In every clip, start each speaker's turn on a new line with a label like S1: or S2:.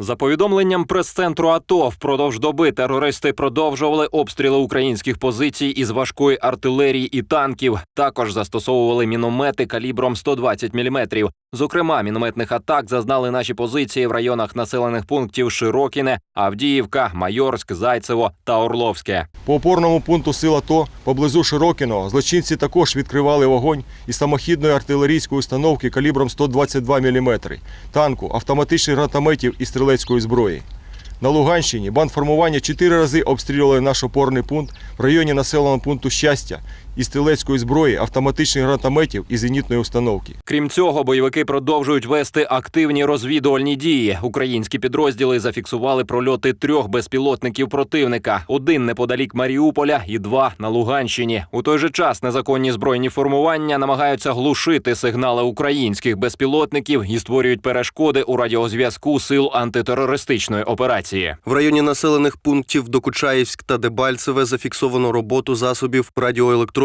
S1: За повідомленням прес-центру АТО, впродовж доби терористи продовжували обстріли українських позицій із важкої артилерії і танків. Також застосовували міномети калібром 120 мм. Зокрема, мінометних атак зазнали наші позиції в районах населених пунктів Широкіне, Авдіївка, Майорськ, Зайцево та Орловське.
S2: По опорному пункту сил АТО поблизу Широкіного злочинці також відкривали вогонь із самохідної артилерійської установки калібром 122 мм, танку, автоматичних гранатометів і стрілецької зброї. На Луганщині бандформування чотири рази обстрілювали наш опорний пункт в районі населеного пункту Щастя із стрілецької зброї, автоматичних гранатометів і зенітної установки.
S1: Крім цього, бойовики продовжують вести активні розвідувальні дії. Українські підрозділи зафіксували прольоти трьох безпілотників противника: один неподалік Маріуполя і два на Луганщині. У той же час незаконні збройні формування намагаються глушити сигнали українських безпілотників і створюють перешкоди у радіозв'язку сил антитерористичної операції.
S3: В районі населених пунктів Докучаївськ та Дебальцеве зафіксовано роботу засобів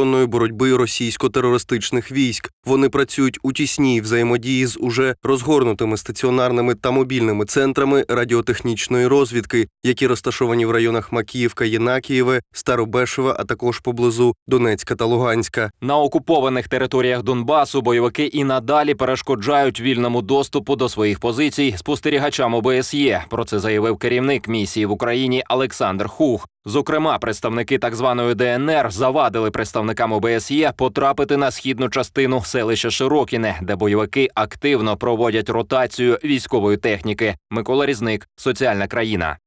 S3: радіоелектронної боротьби російсько-терористичних військ. Вони працюють у тісній взаємодії з уже розгорнутими стаціонарними та мобільними центрами радіотехнічної розвідки, які розташовані в районах Макіївка, Єнакієве, Старобешева, а також поблизу Донецька та Луганська.
S1: На окупованих територіях Донбасу бойовики і надалі перешкоджають вільному доступу до своїх позицій спостерігачам ОБСЄ. Про це заявив керівник місії в Україні Олександр Хух. Зокрема, представники так званої ДНР завадили представникам ОБСЄ потрапити на східну частину селища Широкіне, де бойовики активно проводять ротацію військової техніки. Микола Різник, соціальна країна.